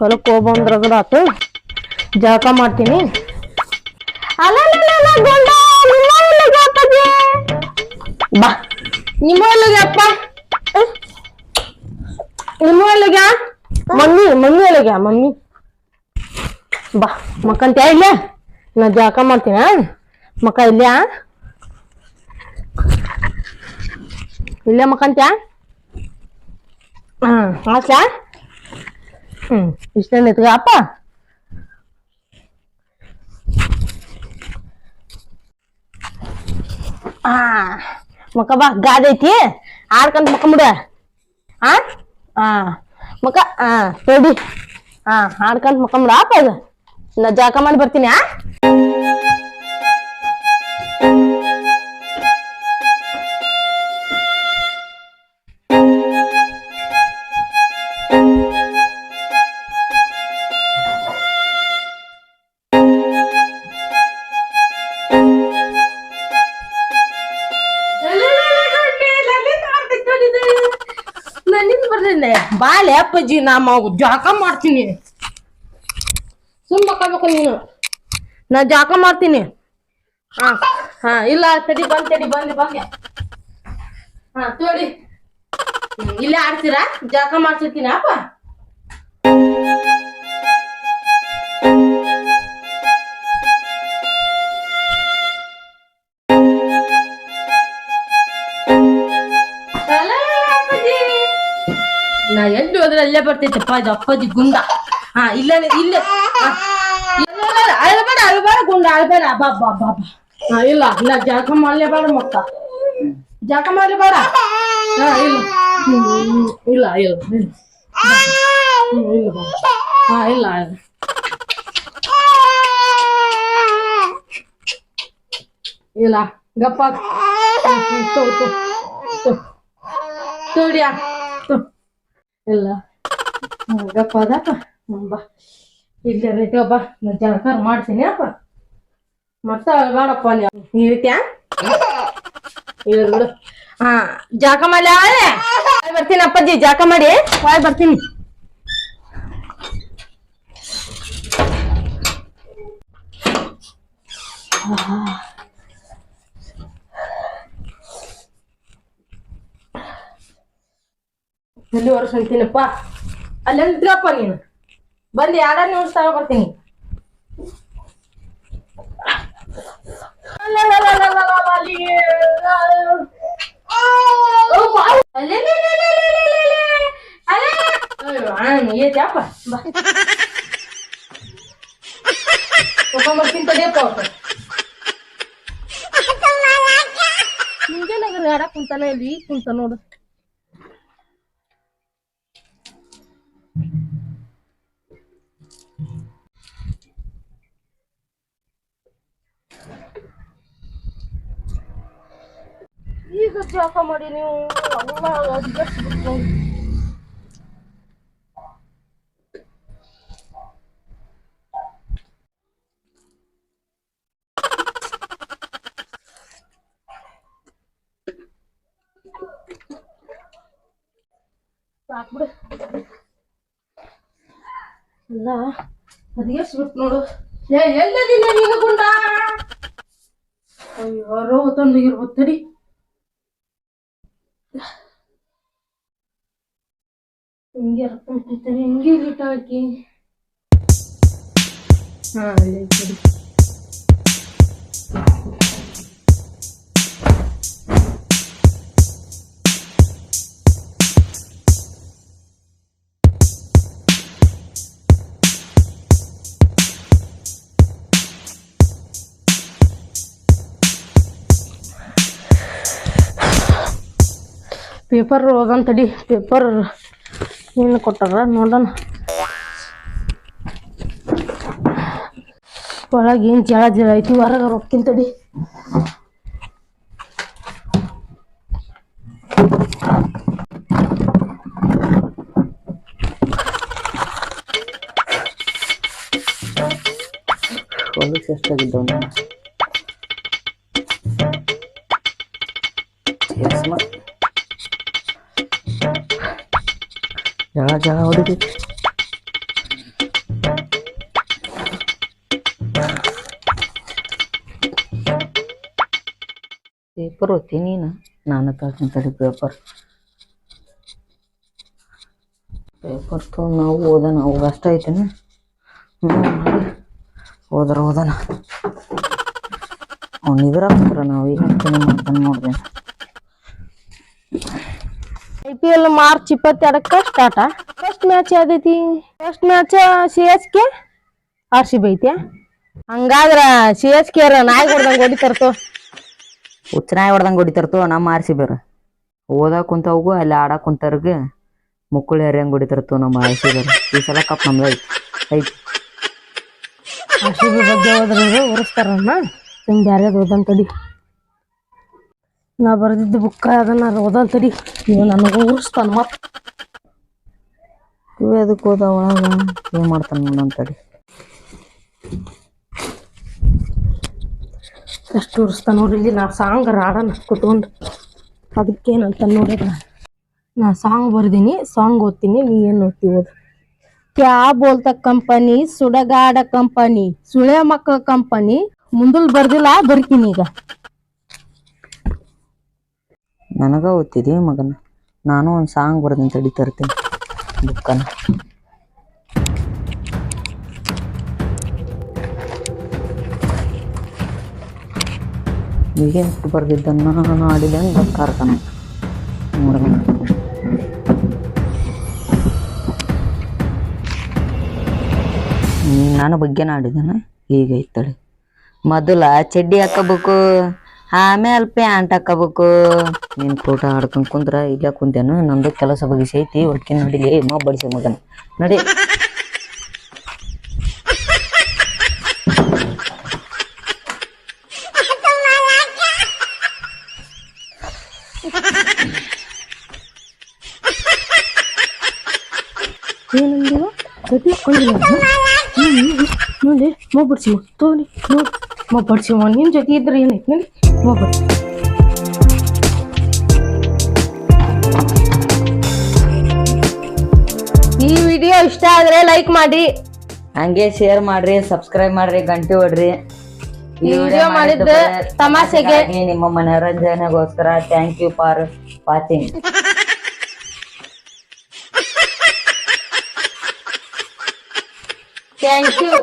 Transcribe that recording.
ಹೊಲಕ್ಕೆ ಹೋಗ್ಬಂದ್ರಗಡ ಆತು ಜಳಕ ಮಾಡ್ತೀನಿ ಅಲ್ಲಲ್ಲಲ್ಲ ಗಂಡ ನಿಮ್ಮ ಎಲ್ಲಿಗೆ ಅಪ್ಪಾಜಿ ಬಾ ನಿಮ್ಮ ಎಲ್ಲಿಗೆ ಅಪ್ಪ ಹ್ಮ್? ನಿಮ್ಮ ಎಲ್ಲಿಗೆ ಮಮ್ಮಿ ಮಮ್ಮಿ ಎಲ್ಲಿಗೆ ಮಮ್ಮಿ ಬಾ ಮಕ್ಕಂತ್ಯಾ ಇಲ್ಲೇ ನಾ ಜಳಕ ಮಾಡ್ತೀನ ಮಕ್ಕ ಇಲ್ಲೇ ಇಲ್ಲೇ ಮಕ್ಕಂತ್ಯಾ ಹ್ಮ್ ಆಸ್ಲಾ ಹ್ಮ್ ಇಷ್ಟ ನಿತ್ಗ ಅಪ್ಪ. ಆ ಮಕ್ಕ ಬಾ, ಗಾದೆ ಐತಿ. ಆಡ್ಕಂತ ಮಕ್ಕ ಮುಡ. ಆ ಆ ಮಕ್ಕ ಆ, ರೆಡಿ. ಹಾ ಆಡ್ಕಂತ ಮಕ್ಕ ಮುಡ. ಅಪ್ಪ ಇದು. ನಾ ಜಾಕ ಮಾಡಿ ಬರ್ತೀನಿ, ಆ? ಅಪ್ಪಾಜಿ, ನಾ ಜಾಕ ಮಾಡ್ತೀನಿ. ಸುಮ್ಮಕ ಮಕ್ಕಬೇಕು ನೀನು. ನಾ ಜಾಕ ಮಾಡ್ತೀನಿ. ಹಾ ಹಾ, ಇಲ್ಲ, ತಡಿ, ಬಂದ್ ತಡಿ, ಬಂದ್, ಬಂದೆ. ಹಾ, ತೋಡಿ. ಇಲ್ಲೇ ಆಡ್ತೀರಾ? ಜಾಕ ಮಾಡ್ತಿರ್ತೀನಿ ಅಲ್ಲೇ ಬರ್ತೈತೆ ಅಪ್ಪಾಜಿ ಅಪ್ಪಾಜಿ ಗುಂಡ. ಹಾ ಇಲ್ಲ ಇಲ್ಲ. ಅಳಬೇಡ ಅಳಬೇಡ ಗುಂಡ ಅಳಬೇಡ ಬಾ ಬಾ ಬಾ ಬಾ. ಹಾ ಇಲ್ಲ ಇಲ್ಲ ಜಾಕ ಮಾಡ್ಲೇಬೇಡ ಮಕ್ಕ ಜಾಕ ಮಾಡ್ಲೇಬೇಡ ಹಾ ಇಲ್ಲ. ಹ್ಮ್, ಹ್ಮ್, ಇಲ್ಲ ಇಲ್ಲ ಇಲ್ಲ. ಹ್ಮ್, ಇಲ್ಲ ಬಾ. ಹಾ ಇಲ್ಲ ಇಲ್ಲ. ಇಲ್ಲ ಗಪ್ಪ ಹ್ಮ್, ಹ್ಮ್, ತಗೋ, ತಗೋ, ತಗೋ. ತೋಡಿಯಾ. ತಗೋ. ಇಲ್ಲ. ಹ್ಮ್, ಗಪ್ಪ ಅದಪ್ಪ ಬಾ. ಇಲ್ಲಿ ರೀತಿ ಬಾ. ನಾನು ಜಳಕಾರ ಮಾಡ್ತೀನಿ ಅಪ್ಪ ಮತ್ತೆ ಬೇಡಪ್ಪ ನೀವು ಇಳಿತ್ಯಾ ಇಳಿದ್ ಬಿಡು. ಹಾ ಜಾಕ ಮಾಡಿ ಆಳೆ? ಬರ್ತೀನಿ ಅಪ್ಪಾಜಿ. ಜಾಕ ಮಾಡಿ. ಒಳಗೆ ಬರ್ತೀನಿ. ಎಲ್ಲಿ ವರ್ಷ ಅಂತೀನಪ್ಪ ಅಲ್ಲೆಂದ್ರಪ್ಪ ನೀನು. ಬಂದು ಯಾರ ನ್ಯೂಸ್ ತಗೋ ಬರ್ತೀನಿ ಬರ್ತೀನಿ ತಡಿಯಪ್ಪ ಮುಂಜಾನೆ ಆಡಕ್ ಕುಂತಾನ ಇಲ್ಲಿ ಕುಂತ ನೋಡು. ಈಗ ಜೋಕ ಮಾಡಿ ನೀವು ಅಲ್ಲ ಬಿಟ್ಕೊಂಡು ಸಾಕ್ಬಿಡು ಅಲ್ಲ ಅದ್ಗೆಸ್ಬಿಟ್ಟು ನೋಡು ಏ ಎಲ್ಲದಿಲ್ಲ ನೀನು ಗುಂಡ ಅಯ್ಯೋ ರೋಗ ತಂದಿಗಿರ್ಬೋದು ತಡಿ ಹಿಂಗೆ ಹರ್ಕೊಂತಿರ್ತಾರೆ ಹಿಂಗೆ ಇಲ್ಲಿಟ್ಟ ಹಾಕಿ ಹಾ ಅಲ್ಲೇ ಪೇಪರ್ ತಡಿ ಪೇಪರ್ ಏನು ಕೊಟ್ಟಾರ ನೋಡೋಣ. ಒಳಗೆ ಏನು ಜಳ ಜಳ ಐತಿ, ಹೊರಗೆ ರೊಕ್ಕಿನ ತಡಿ. ಹೊಲಕ್ಕೆ राजा और ಪೇಪರ್ ಓದ್ತಿ ನೀನು? ನಾನು ತಾಕಿನ ತಡಿ ಪೇಪರ್. ಪೇಪರ್ ತೊಗೊಂಡು ನಾವು ಓದೋಣ ಅವು ಅಷ್ಟ ಐತೇನು? ಹೋದ್ರ ಓದೋಣ. ಅವ್ನು ಇದ್ರಾಕ್ತಾರ ನಾವು ಈಗ ಮಾಡ್ತಾನೆ ನೋಡ್ದೆ ಐ ಪಿ ಎಲ್ ಮಾರ್ಚ್ ಇಪ್ಪತ್ತೆರಡಕ್ಕೆ start first match ಯಾವ್ದೈತಿ first match C S K? R C B ಐತಿ ಹಂಗಾದ್ರ ಸಿ ಎಸ್ ಕೆ ನಾಯಿ ಹೊಡ್ದಂಗ್ ಹುಚ್ಚ ನಾಯಿ ಹೊಡ್ದಂಗೆ ಹೊಡಿತಾರತು ನಮ್ಮ ಆರ್ ಸಿ ಬಿ ಬೇರೆ ಓದಾಕ್ ಕುಂತವ್ಗು ಅಲ್ಲಿ ಆಡಾಕ್ ಕುಂತವ್ರಿಗೆ ಮುಕ್ಕುಳಿ ಹರಿಯಂಗ್ ತರ್ತೋ ನಮ್ಮ ಆರಿಸಿ ಬೇರೆ ಈ ಸಲ ಕಪ್ ನಮ್ದು ಐತಿ. ಐತಿ. ಆರ್ ಸಿ ಬಿ ಬಗ್ಗೆ ಹೋದ್ರೆ ಹಿಂಗ್ ಬ್ಯಾರೆ ತಡಿ. ನಾ ಬರ್ದಿದ್ದ ಬುಕ್ಕ ಅದನ್ನ ಓದನ್ ತಡಿ. ಇವ ನನಗೂ ಉರಿಸ್ತಾನ ಮತ್. ಇವು ಅದಕ್ಕೆ ಹೋದ ಒಳಗ? ಏನ್ ಮಾಡ್ತಾನ ನೋಡಂತಡಿ ಅಷ್ಟು ಉರಿಸ್ತಾನ ನೋಡ್ರಿ ಇಲ್ಲಿ ನಾ ಸಾಂಗ್ ಆಡೋಣ ಕುತ್ಕೊಂಡು. ಅದಕ್ಕೇನಂತ ನೋಡಿದ್ರ ನಾ ಸಾಂಗ್ ಬರ್ದೀನಿ ಸಾಂಗ್ ಓದ್ತೀನಿ ನೀ ಏನು ಓದ್ತಿ ಓದು. ಕ್ಯಾ ಬೋಲ್ತ ಕಂಪನಿ ಸುಡಗಾಡ ಕಂಪನಿ ಸುಳೆ ಮಕ್ಕಳ ಕಂಪನಿ ಮುಂದಲ್ ಬರ್ದಿಲ್ಲ ಬರ್ತೀನಿ ಈಗ. ನನಗ ಓದ್ತಿದೀವಿ ಮಗನ? ನಾನು ಒಂದು ಸಾಂಗ್ ಬರ್ದಿನಿ ತಡಿ ತರ್ತೀನಿ. ಬುಕ್ಕನ ಎಷ್ಟು ಬರ್ದಿದ್ದನ್ನ ನಾನು ಆಡಿದೆ ಅಂತ ಗೊತ್ತಾರ್ತಾನ ನೋಡೋಣ ನಾನು ಬಗ್ಗೆನ ಆಡಿದನ ಈಗ ಐತಳಿ ಮೊದಲ ಚಡ್ಡಿ ಹಾಕಬೇಕು. ಆಮೇಲೆ ಪ್ಯಾಂಟ್ ಹಾಕಬೇಕು. ನೀನು ಫೋಟೋ ಆಡ್ಕೊಂಡ್ ಕುಂದ್ರ, ಇಲ್ಲೇ ಕುಂತೇನು ನಂದು ಕೆಲಸ ಬಗ್ಗಿಸಿ ಐತಿ ಹೊಡ್ಕಿನ ನಡಿಲಿ ಮಾ, ಬಡಿಸಿ ಮಗನ ನಡಿ. ಏನಂದಿವ ಕೊಂಡಿಲ್ಲ ನೋಡಿ, ಮೋ, ಬಡ್ಸಿ ತೋನಿ ನೋಡಿ. ಮಾ, ಬಡ್ಸಿ ಮೋ. ನಿನ್ ಜೊತೆ ಇದ್ರೆ ಏನೈತೆ ನೋಡಿ. ಈ ವಿಡಿಯೋ ಇಷ್ಟ ಆದ್ರೆ ಲೈಕ್ ಮಾಡಿ. ಹಂಗೆ ಶೇರ್ ಮಾಡ್ರಿ ಸಬ್ಸ್ಕ್ರೈಬ್ ಮಾಡ್ರಿ ಗಂಟೆ ಹೊಡ್ರಿ ಈ ವಿಡಿಯೋ ಮಾಡಿದ್ದು ತಮಾಷೆಗೆ. ನಿಮ್ಮ ಮನೋರಂಜನೆಗೋಸ್ಕರ thank you for watching thank you